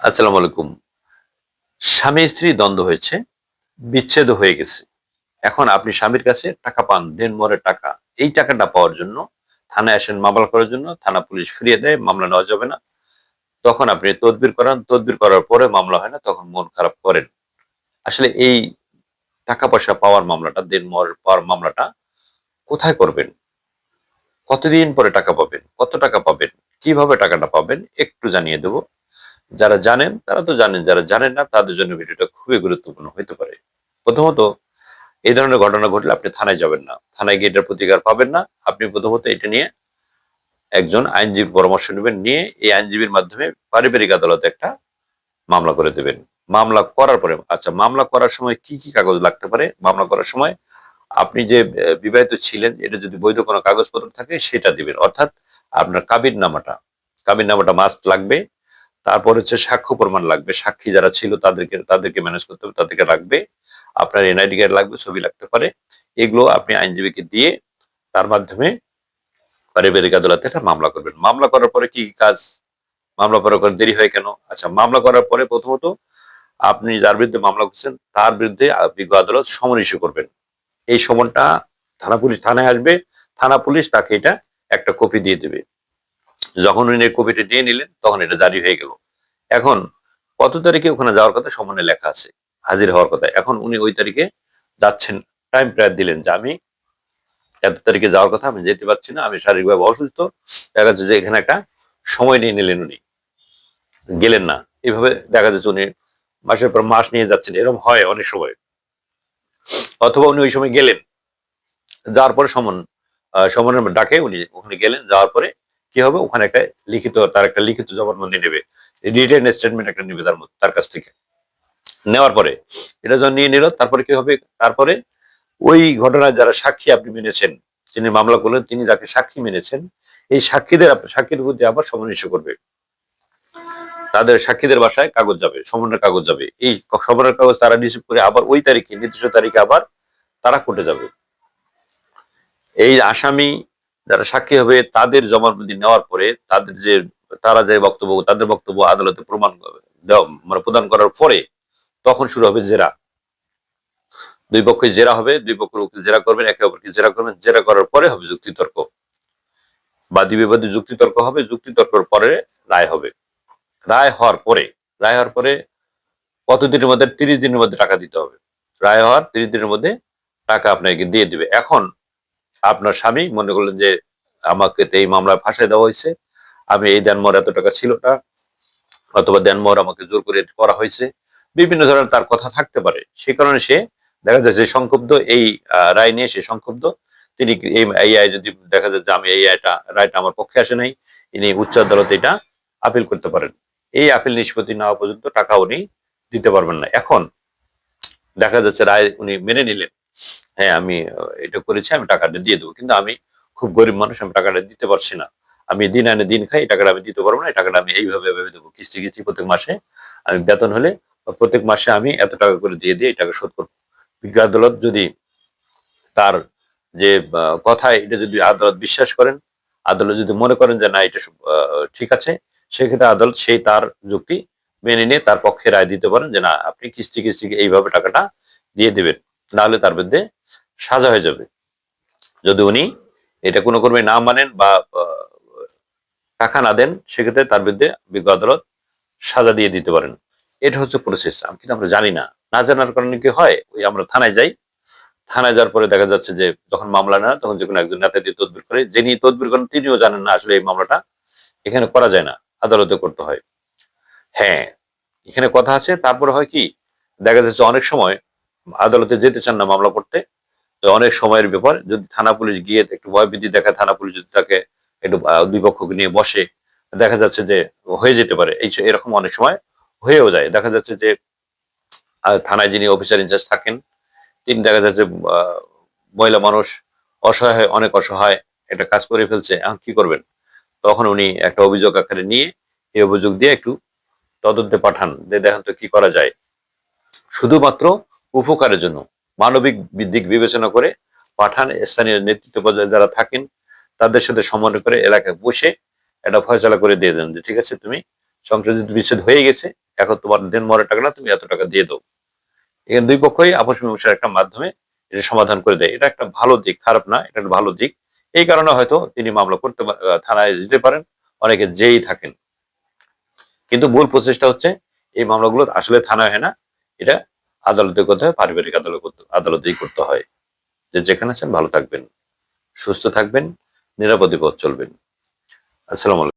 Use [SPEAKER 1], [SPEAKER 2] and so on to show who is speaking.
[SPEAKER 1] আসসালামু আলাইকুম। স্বামী স্ত্রী দ্বন্দ্ব হয়েছে, বিচ্ছেদ হয়ে গেছে। এখন আপনি স্বামীর কাছে টাকা পান দেন মরে টাকা। এই টাকাটা পাওয়ার জন্য, থানায় আসেন মামলা করার জন্য, থানা পুলিশ ফিরিয়ে দেয়, মামলা নেওয়া যাবে না। তখন আপনি তদবির করান, তদবির করার পরে মামলা হয় না, তখন মন খারাপ করেন। আসলে এই টাকা পয়সা পাওয়ার মামলাটা দেন মরের পাওয়ার মামলাটা কোথায় করবেন? কতদিন পরে টাকা পাবেন? কত টাকা পাবেন? কীভাবে টাকাটা পাবেন? একটু জানিয়ে দেবো। যারা জানেন, তারা তো জানেন, যারা জানেন না, তাদের জন্য ভিডিওটা খুবই গুরুত্বপূর্ণ হতে পারে। প্রথমত, এই ধরনের ঘটনা ঘটলে আপনি থানায় যাবেন না। থানায় গিয়ে এটার প্রতিকার পাবেন না। আপনি প্রথমত এটা নিয়ে একজন আইনজীবীর পরামর্শ নেবেন, নিয়ে এই আইনজীবীর মাধ্যমে পারিবারিক আদালতে একটা মামলা করে দেবেন। মামলা করার পরে আচ্ছা মামলা করার সময় কি কি কাগজ লাগতে পারে? মামলা করার সময় আপনি যে বিবাহিত ছিলেন, এটা যদি বৈধ কোনো কাগজপত্র থাকে, সেটা দিবেন। অর্থাৎ আপনার কাবির নামাটা কাবির নামাটা মাস্ট লাগবে। তারপর হচ্ছে সাক্ষ্য প্রমাণ লাগবে। সাক্ষী যারা ছিল তাদেরকে তাদেরকে ম্যানেজ করতে হবে, তাদেরকে লাগবে আপনার এনআইডি কার্ড লাগবে, ছবি লাগতে পারে। এগুলো আপনি আইনজীবীকে দিয়ে তার মাধ্যমে পারিবারিক আদালতে একটা মামলা করবেন। মামলা করার পরে কি কি কাজ? মামলা করার পরে দেরি হয় কেন? আচ্ছা মামলা করার পরে প্রথমত আপনি যার বিরুদ্ধে মামলা করছেন, তার বিরুদ্ধে বিজ্ঞ আদালত সমন ইস্যু করবেন। এই সমনটা থানা পুলিশ, থানায় আসবে। থানা পুলিশ তাকে এটা একটা কপি দিয়ে দেবে। যখন উনি কপিটা নিয়ে নিলেন, তখন এটা জারি হয়ে গেল। এখন, কত তারিখে ওখানে যাওয়ার কথা সমনে লেখা আছে, হাজির হওয়ার কথা। এখন উনি ওই তারিখে যাচ্ছেন টাইম প্রায় দিলেন যে আমি এত তারিখে যাওয়ার কথা, আমি যেতে পারছি না, আমি শারীরিকভাবে অসুস্থ। দেখা যাচ্ছে যে এখানে একটা সময় নিয়ে নিলেন উনি। গেলেন না। এইভাবে দেখা যাচ্ছে উনি মাসের পর মাস নিয়ে যাচ্ছেন। এরকম হয় অনেক সময়। অথবা উনি ওই সময় গেলেন। যাওয়ার পরে সমন সমনের ডাকে উনি ওখানে গেলেন, যাওয়ার পরে কি হবে? ওখানে একটা লিখিত, তার একটা লিখিত জবানবন্দি নেবে। রিটেন স্টেটমেন্ট একটা নেবে তার তার কাছ থেকে। নেওয়ার পরে, এটা যখন নিয়ে নিল, তারপরে কি হবে? তারপরে ওই ঘটনায় যারা সাক্ষী আপনি মেনেছেন, যিনি মামলা করলেন, তিনি যাকে সাক্ষী মেনেছেন, এই সাক্ষীদের সাক্ষীর প্রতি আবার সমন্বিত করবে। তাদের সাক্ষীদের বাসায় কাগজ যাবে সমনের কাগজ যাবে। এই সমনের কাগজ তারা রিসিভ করে আবার ওই তারিখে, নির্দিষ্ট তারিখে আবার তারা কোর্টে যাবে। এই আসামি যারা সাক্ষী হবে, তাদের জবানবন্দি নেওয়ার পরে তাদের যে, তারা যে বক্তব্য, তাদের বক্তব্য আদালতে প্রমাণ মানে প্রদান করার পরে তখন শুরু হবে জেরা। দুই পক্ষে জেরা হবে, দুই পক্ষের উকিল জেরা করবেন, একে অপরকে জেরা করবেন। জেরা করার পরে হবে যুক্তিতর্ক। বাদী বিবাদী যুক্তিতর্ক হবে, যুক্তিতর্কের পরে রায় হবে। রায় হওয়ার পরে, রায় হওয়ার পরে কতদিনের মধ্যে? তিরিশ দিনের মধ্যে টাকা দিতে হবে। রায় হওয়ার তিরিশ দিনের মধ্যে টাকা আপনাকে দিয়ে দিবে। এখন আপনার স্বামী মনে করলেন যে আমাকে এই মামলায় ফাঁসাই দেওয়া হয়েছে। আমি এই দেনমোহর এত টাকা ছিল না, অথবা দেনমোহর আমাকে জোর করে করা হয়েছে। বিভিন্ন ধরনের তার কথা থাকতে পারে। সে কারণে সে দেখা যাচ্ছে সংক্ষুব্ধ এই রায় নিয়ে সে সংক্ষুব্ধ। তিনি এই রায় যদি দেখা যাচ্ছে আমি এই রায়টা রায়টা আমার পক্ষে আসে নাই, ইনি উচ্চ আদালতে এটা আপিল করতে পারেন। এই আপিল নিষ্পত্তি নেওয়া পর্যন্ত টাকা উনি দিতে পারবেন না। এখন দেখা যাচ্ছে রায় উনি মেনে নিলেন। হ্যাঁ আমি এটা করেছি, আমি টাকাটা দিয়ে দেবো। কিন্তু আমি খুব গরিব মানুষ, আমি টাকাটা দিতে পারছি না। আমি দিন আনে দিন খাই টাকাটা আমি দিতে পারব না টাকাটা আমি এইভাবে ভেবে দেবো। কিস্তি কিস্তি প্রত্যেক মাসে আমি বেতন হলে প্রত্যেক মাসে আমি এত টাকা করে দিয়ে দিয়ে টাকা শোধ করব। বিজ্ঞ আদালত যদি তার যে কথায় এটা যদি আদালত বিশ্বাস করেন, আদালত যদি মনে করেন যে না, এটা ঠিক আছে, সেক্ষেত্রে আদালত সেই তার যুক্তি মেনে নিয়ে তার পক্ষে রায় দিতে পারেন যে না, আপনি কিস্তি কিস্তি এইভাবে টাকাটা দিয়ে দিবেন। নাহলে তার বিরুদ্ধে সাজা হয়ে যাবে। যদি উনি এটা কোনো কর্মে না মানেন বা টাকা না দেন, সেক্ষেত্রে তার বিরুদ্ধে বিজ্ঞ আদালত সাজা দিয়ে দিতে পারেন। এটা হচ্ছে প্রসেস আমি কিন্তু আমরা জানি না। না জানার কারণে কি হয়? ওই আমরা থানায় যাই। থানায় যাওয়ার পরে দেখা যাচ্ছে যে যখন মামলা নেয়, তখন যে কোনো একজন নেতা দিয়ে তদবির করে, যিনি তদবির করেন, তিনিও জানেন না আসলে এই মামলাটা এখানে করা যায় না, আদালতে করতে হয়। হ্যাঁ এখানে কথা আছে। তারপরে হয় কি? দেখা যাচ্ছে অনেক সময় আদালতে যেতে চান না মামলা করতে অনেক সময়ের ব্যাপার। যদি থানা পুলিশ গিয়ে একটু ভয়ভীতি দেখায়, থানা পুলিশ যদি তাকে একটু দুই পক্ষকে নিয়ে বসে, দেখা যাচ্ছে যে হয়ে যেতে পারে। এই এরকম অনেক সময় হয়েও যায়। দেখা যাচ্ছে যে থানায় যিনি অফিসার ইনচার্জ থাকেন, তিনি দেখা যাচ্ছে মহিলা মানুষ অসহায় অনেক অসহায় একটা কাজ করে ফেলছে। এখন কি করবেন? তখন উনি একটা অভিযোগ আকারে নিয়ে এই অভিযোগ দিয়ে একটু তদন্তে পাঠান। যে দেখেন তো কি করা যায়। শুধুমাত্র উপকারের জন্য মানবিক দিক বিবেচনা করে পাঠান স্থানীয় নেতৃত্ব পর্যায়ে যারা থাকেন, তাদের সাথে সমন্বয় করে এলাকায় বসে একটা ফয়সলা করে দিয়ে দেন যে, ঠিক আছে, তুমি সংশোধিত বিচ্ছেদ হয়ে গেছে, এখন তোমার দেন মরের টাকাটা তুমি এত টাকা দিয়ে দাও। এখানে দুই পক্ষই আপস মীমাংসার একটা মাধ্যমে এটা সমাধান করে দেয়। এটা একটা ভালো দিক, খারাপ না, এটা একটা ভালো দিক। এই কারণে হয়তো তিনি মামলা করতে থানায় যেতে পারেন, অনেকে যেই থাকেন। কিন্তু মূল প্রচেষ্টা হচ্ছে, এই মামলাগুলো আসলে থানায় হয় না, এটা আদালতে করতে হয় পারিবারিক আদালত আদালতেই করতে হয়। যে যেখানে আছেন, ভালো থাকবেন, সুস্থ থাকবেন, নিরাপদে পথ চলবেন। আসসালামু